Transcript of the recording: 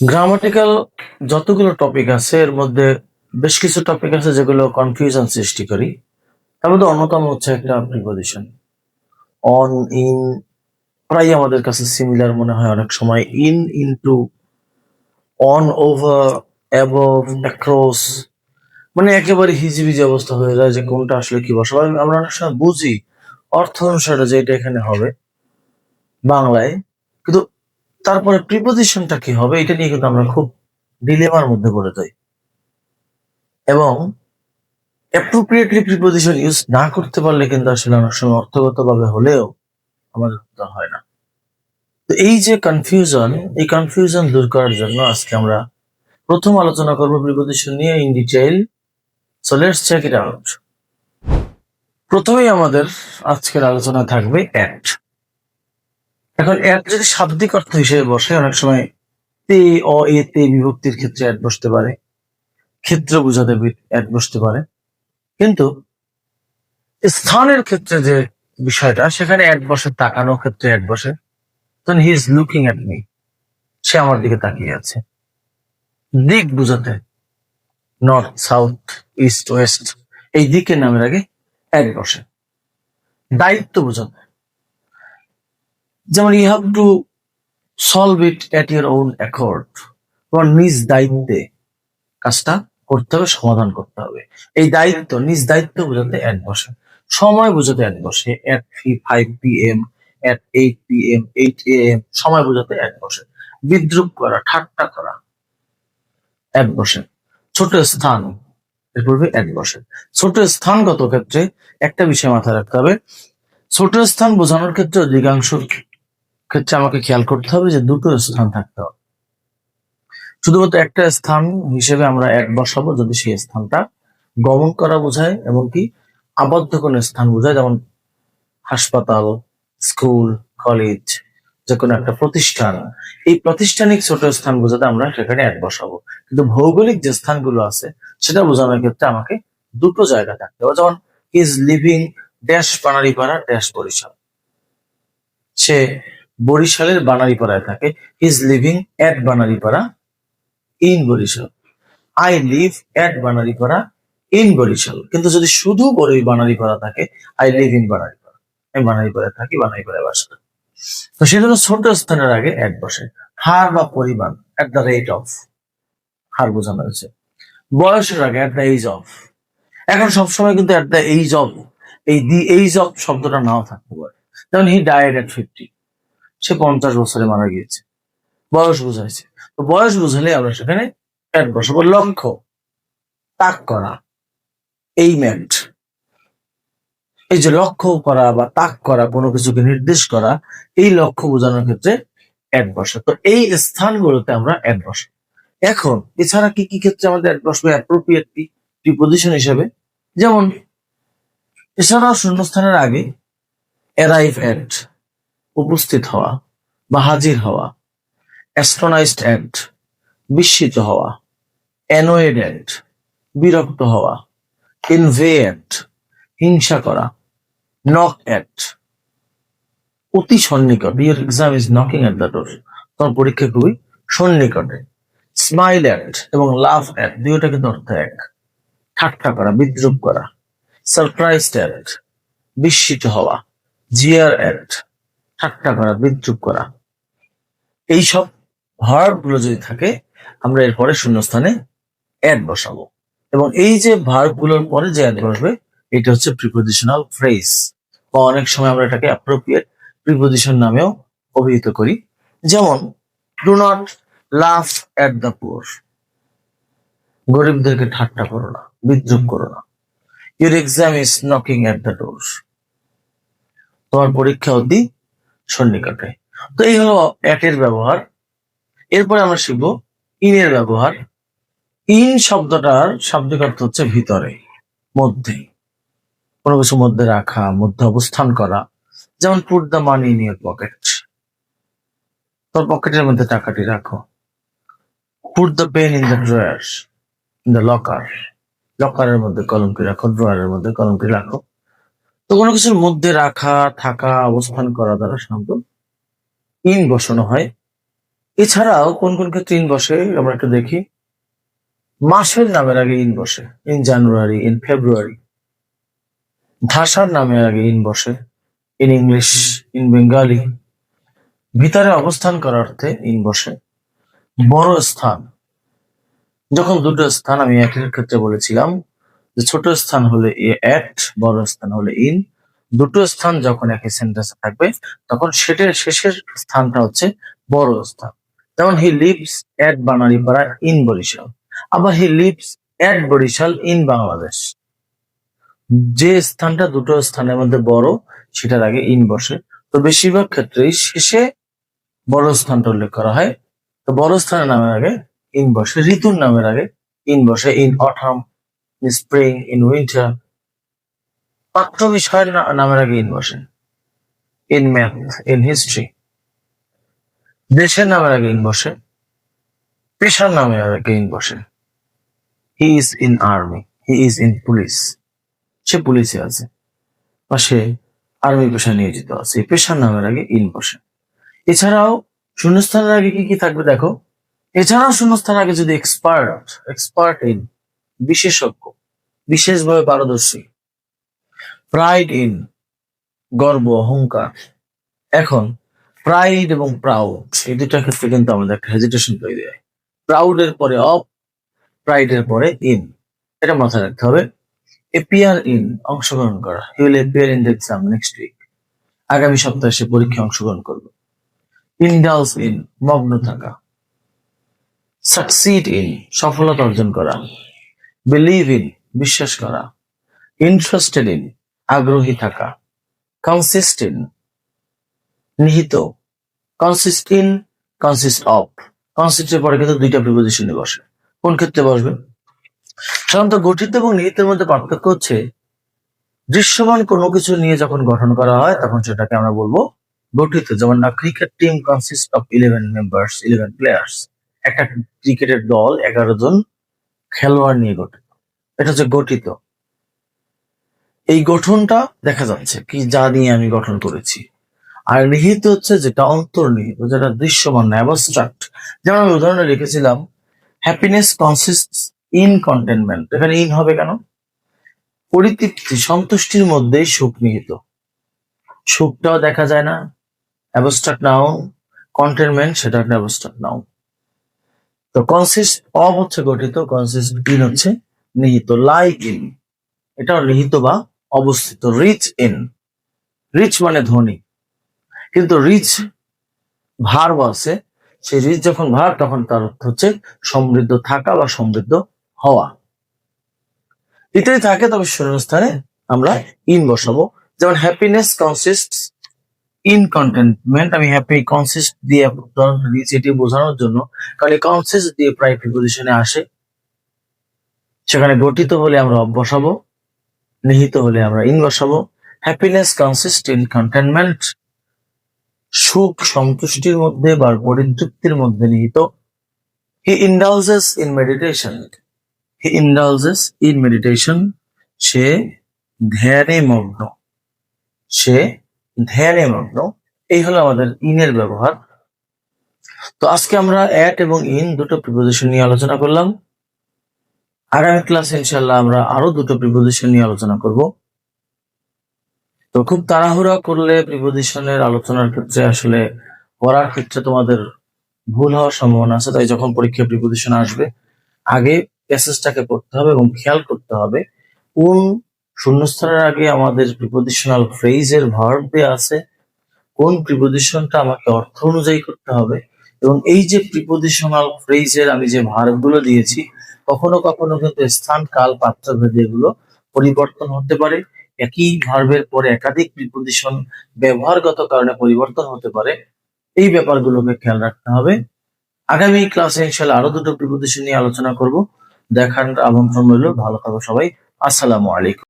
Grammatical যতগুলো topic আছে, এর মধ্যে বেশ কিছু টপিক আছে যেগুলো কনফিউশন সৃষ্টি করি। তার মধ্যে অন্যতম হচ্ছে একটা প্রিপোজিশন অন ইন প্রায় আমাদের কাছে সিমিলার মনে হয় অনেক সময়। In into on over above across মানে একেবারে হিজিবিজি অবস্থা হয়ে যায় যে কোনটা আসলে কি বসে আমরা অনেক সময় বুঝি অর্থ অনুসারে যে এটা এখানে হবে বাংলায়। কিন্তু তারপরে প্রিপোজিশনটা কি হবে? এটা নিয়ে কিন্তু আমরা খুব ডিলেমার মধ্যে পড়ে যাই। এবং অ্যাপ্রোপ্রিয়েটলি প্রিপোজিশন ইউজ না করতে পারলে কিন্তু আসলে অনেক সময় অর্থগতভাবে হলেও আমাদের হয় না। তো এই যে কনফিউশন এই কনফিউশন দূর করার জন্য আজকে আমরা প্রথম আলোচনা করব প্রিপোজিশন নিয়ে in detail so let's check it out প্রথমেই আমাদের আজকের আলোচনা থাকবে অ্যাট এখন অ্যাট যদি শাব্দিক অর্থ হিসেবে বসে, অনেক সময় তে, অ, এ, তে বিভক্তির ক্ষেত্রে অ্যাড বসতে পারে। ক্ষেত্র বোঝাতে অ্যাড বসতে পারে। কিন্তু স্থানের ক্ষেত্রে যে বিষয়টা, সেখানে অ্যাড বসে, তাকানোর ক্ষেত্রে অ্যাড বসে। তখন he is looking at me. সে আমার দিকে তাকিয়ে আছে। দিক বুঝাতে নর্থ, সাউথ, ইস্ট, ওয়েস্ট, এই দিকের নামের আগে অ্যাড বসে। দায়িত্ব বোঝাতে যেমন you have to solve it at your own accord তোমার নিজ দায়িত্বে কাজটা করতে হবে, সমাধান করতে হবে। এই দায়িত্ব, নিজ দায়িত্ব বোঝাতে অ্যাড বসে। সময় বোঝাতে এক বসে। At five P M at eight P M eight A M সময় বোঝাতে এক বসে। বিদ্রুপ করা, ঠাট্টা করা অ্যাড বসে। ছোট স্থান, এর পূর্বে অ্যাড বসে। ছোট স্থানগত ক্ষেত্রে একটা বিষয় মাথায় রাখতে হবে। ছোট স্থান বোঝানোর ক্ষেত্রে অধিকাংশ ক্ষেত্রে আমাকে খেয়াল করতে হবে যে দুটো স্থান থাকতে হবে। শুধুমাত্র একটা স্থান হিসেবে আমরা এক বসাবো যদি সেই স্থানটা গমন করা বোঝায় এবং কি আবদ্ধ কোনো স্থান বোঝায়, যেমন হাসপাতাল, স্কুল, কলেজ যে কোনো একটা প্রতিষ্ঠান। এই প্রাতিষ্ঠানিক ছোট স্থান বোঝাতে আমরা সেখানে এক বসাবো। কিন্তু ভৌগোলিক যে স্থানগুলো আছে, সেটা বোঝানোর ক্ষেত্রে আমাকে দুটো জায়গা থাকতে হবে। যেমন is living dash Banaripara dash Barishal. সে বরিশালের বানারিপাড়ায় থাকে। Is living at Banaripara in Barishal. I live at Banaripara in Barishal. কিন্তু যদি শুধু বড়ই বানারিপাড়া থাকে আই লিভ ইন বানারিপাড়া। আমি বানারিপাড়ায় থাকি, বানারিপাড়ায় বাস করি। তো সেজন্য ছোট স্থানের আগে অ্যাড বসে। হার বা পরিমাণ অ্যাট দ্য রেট অফ হার বোঝানো হয়েছে। বয়সের আগে অ্যাট দ্য এইজ অফ এখন সবসময় কিন্তু অ্যাট দ্য এইজ অফ এই দি এইজ অফ শব্দটা নাও থাকতে পারে। যেমন হি ডায়েড অ্যাট ফিফটি সে পঞ্চাশ বছরে মারা গিয়েছে। বয়স বুঝাইছে। তো বয়স বুঝালে আমরা সেখানে লক্ষ্য, তাক করা এই এইমেন্ট এই যে লক্ষ্য করা বা তাক করা, কোনো কিছুকে নির্দেশ করা, এই লক্ষ্য বোঝানোর ক্ষেত্রে অ্যাড তো এই স্থানগুলোতে আমরা অ্যাড এখন, এছাড়া কি কি ক্ষেত্রে আমাদের অ্যাড বসবে? অ্যাপ্রোপ্রিয়েট প্রিপোজিশন হিসেবে। যেমন, এছাড়াও শূন্যস্থানের আগে অ্যারাইভ অ্যাট উপস্থিত হওয়া বা হাজির হওয়া অ্যাস্ট্রোনাইজড অ্যাট বিস্মিত হওয়া অ্যানোয়েড অ্যাট বিরক্ত হওয়া ইনভে অ্যাট হিংসা করা নক অ্যাট অতি সন্নিকট your exam is knocking at the door তোমার পরীক্ষা খুবই সন্নিকটে স্মাইল অ্যাট এবং লাভ অ্যাট দুইটা কিন্তু অর্থ এক, ঠাট্টা করা, বিদ্রুপ করা সারপ্রাইজ অ্যাট বিস্মিত হওয়া জিয়ার অ্যাট ঠাট্টা করা, বিদ্রুপ করা। এইসব ভার্বগুলো যদি থাকে, আমরা এরপরে শূন্যস্থানে অ্যাড বসাবো। এবং এই যে ভার্বগুলোর পরে যে অ্যাড বসবে, এটা হচ্ছে প্রিপোজিশনাল ফ্রেজ বা অনেক সময় আমরা এটাকে অ্যাপ্রোপ্রিয়েট প্রিপোজিশন নামেও অভিহিত করি। যেমন do not laugh at the poor গরিবদেরকে ঠাট্টা করো না, বিদ্রুপ করো না। Your exam is knocking at the door তোমার পরীক্ষা অতি সন্নিকটে। তো এই হলো অ্যাটের ব্যবহার। এরপরে আমরা শিখব ইনের ব্যবহার। ইন শব্দটার শাব্দিক অর্থ হচ্ছে ভিতরে, মধ্যে। কোনো কিছু মধ্যে রাখা, মধ্যে অবস্থান করা। যেমন put the money in your pocket তোর পকেটের মধ্যে টাকাটি রাখো। Put the pen in the drawer in the locker লকারের মধ্যে কলমটি রাখো ড্রয়ারের মধ্যে কলমটি রাখো। তো কোনো কিছুর মধ্যে রাখা, থাকা, অবস্থান করা দ্বারা সাধারণত ইন বসানো হয়। এছাড়াও কোন কোন ক্ষেত্রে ইন বসে, আমরা একটু দেখি। মাসের নামের আগে ইন বসে, ইন জানুয়ারি, ইন ফেব্রুয়ারি। ভাষার নামের আগে ইন বসে, ইন ইংলিশ, ইন বেঙ্গালি। ভিতরে অবস্থান করার অর্থে ইন বসে। বড় স্থান। যখন দুটো স্থান আমি একের ক্ষেত্রে বলেছিলাম যে ছোট স্থান হলে এট বড় স্থান হলে ইন দুটো স্থান যখন একই সেন্টেন্সে থাকবে, তখন সেটার শেষের স্থানটা হচ্ছে বড় স্থান। যেমন he lives at Banaripara in Barishal. আবার he lives at Barishal in Bangladesh. যে স্থানটা দুটো স্থানের মধ্যে বড়, সেটার আগে ইন বসে। তো বেশিরভাগ ক্ষেত্রেই শেষে বড় স্থানটা উল্লেখ করা হয়। তো বড় স্থানের নামের আগে ইন বসে, ঋতুর নামের আগে ইন বসে in in spring in winter পাঠ্য বিষয়ের নামের আগে ইন বসে ইন ম্যাথ ইন হিস্ট্রি দেশের নামের আগে ইন বসে পেশার নামের আগে ইন বসে he is in army he is in police সে পুলিশে আছে। বা সে আর্মি পেশা নিয়োজিত আছে। পেশার নামের আগে ইন বসে এছাড়াও শূন্যস্থানের আগে কি কি থাকবে দেখো? এছাড়াও শূন্যস্থানের আগে যদি এক্সপার্ট এক্সপার্ট ইন বিশেষজ্ঞ, বিশেষভাবে পারদর্শী। প্রাইড ইন গর্ব, অহংকার। এখন প্রাইড এবং প্রাউড এই দুটার ক্ষেত্রে কিন্তু আমাদের একটা হেজিটেশন তৈরি হয়। প্রাউড এর পরে অফ প্রাইড এর পরে ইন এটা মাথায় রাখতে হবে। এপিয়ার ইন অংশগ্রহণ করা। He will appear in the exam next week আগামী সপ্তাহে সে পরীক্ষায় অংশগ্রহণ করবে। ইনডালস ইন মগ্ন থাকা। সাকসিড ইন সফলতা অর্জন করা। বিলিভ ইন বিশ্বাস করা। ইন্টারেস্টেড ইন আগ্রহী থাকা। কনসিস্ট ইন নিহিত। কনসিস্ট ইন কনসিস্ট অফ কনসিস্টের পরে কিন্তু দুইটা প্রিপোজিশনে বসে। কোন ক্ষেত্রে বসবে? সাধারণত গঠিত এবং নিহিতের মধ্যে পার্থক্য হচ্ছে, দৃশ্যমান কোনো কিছু নিয়ে যখন গঠন করা হয়, তখন সেটাকে আমরা বলব গঠিত। যেমন না cricket team consist of eleven members eleven players একটা ক্রিকেটের দল এগারো জন খেলোয়াড় নিয়ে গঠিত। এটা হচ্ছে গঠিত। এই গঠনটা দেখা যাচ্ছে কি যা নিয়ে আমি গঠন করেছি। আর নিহিত হচ্ছে যেটা অন্তর্নিহিত, যেটা দৃশ্যমান অ্যাবস্ট্রাক্ট যেমন আমি উদাহরণে লিখেছিলাম হ্যাপিনেস কনসিস্ট ইন কন্টেনমেন্ট এখানে ইন হবে কেন? পরিতৃপ্তি, সন্তুষ্টির মধ্যেই সুখ নিহিত। সুখটাও দেখা যায় না অ্যাবস্ট্রাক্ট নাও। কন্টেনমেন্ট সেটা অ্যাবস্ট্রাক্ট নাও। তো কনসিস্ট অফ হচ্ছে গঠিত কনসিস্ট ইন হচ্ছে নিহিত লাইক ইন এটা নিহিত বা অবস্থিত রিচ ইন রিচ মানে ধনী। কিন্তু রিচ ভার আছে, সেই রিচ যখন ভার তখন তার অর্থ হচ্ছে সমৃদ্ধ থাকা বা সমৃদ্ধ হওয়া। ইত্যাদি থাকে, তবে শূন্যস্থানে আমরা ইন বসাবো। যেমন হ্যাপিনেস কনসিস্ট ইন কন্টেন্টমেন্ট আমি হ্যাপি কনসিস্ট দিয়ে রিচ এটি বোঝানোর জন্য কারণ এই কনসিস্ট দিয়ে প্রায় প্রিপোজিশনে আসে। সেখানে গঠিত হলে আমরা বসাবো, নিহিত হলে আমরা ইন বসাবো। হ্যাপিনেস কনসিস্ট ইন কন্টেনমেন্ট সুখ সন্তুষ্টির মধ্যে বা পরিতৃপ্তির মধ্যে নিহিত। He indulges in meditation he indulges in meditation সে ধ্যানে মগ্ন, সে ধ্যানে মগ্ন এই হলো আমাদের ইনের ব্যবহার। তো আজকে আমরা অ্যাট এবং ইন দুটো প্রিপোজিশন নিয়ে আলোচনা করলাম। আগামী ক্লাসে ইনশাল্লাহ আমরা আরও দুটো প্রিপোজিশন নিয়ে আলোচনা করব। তো খুব তাড়াহুড়া করলে প্রিপোজিশনের আলোচনার ক্ষেত্রে আসলে পড়ার ক্ষেত্রে তোমাদের ভুল হওয়ার সম্ভাবনা আছে, তাই যখন পরীক্ষা প্রিপোজিশন আসবে, আগে প্যাসেজটাকে পড়তে হবে এবং খেয়াল করতে হবে কোন শূন্যস্থানের আগে আমাদের প্রিপোজিশনাল ফ্রেজের ভার্ব দেওয়া আছে। কোন প্রিপোজিশনটা আমাকে অর্থ অনুযায়ী করতে হবে? এবং এই যে প্রিপোজিশনাল ফ্রেজের আমি যে ভার্বগুলো দিয়েছি, কখনো কখনো কিন্তু স্থান, কাল পাত্র ভেদে এগুলো পরিবর্তন হতে পারে। একই ভার্বের পরে একাধিক প্রিপোজিশন ব্যবহারগত কারণে পরিবর্তন হতে পারে। এই ব্যাপারগুলোকে খেয়াল রাখতে হবে। আগামী ক্লাসে ইনশাল্লাহ আরও দুটো প্রিপোজিশন নিয়ে আলোচনা করব। দেখার আমন্ত্রণ রইল। ভালো থাকো সবাই। আসসালামু আলাইকুম।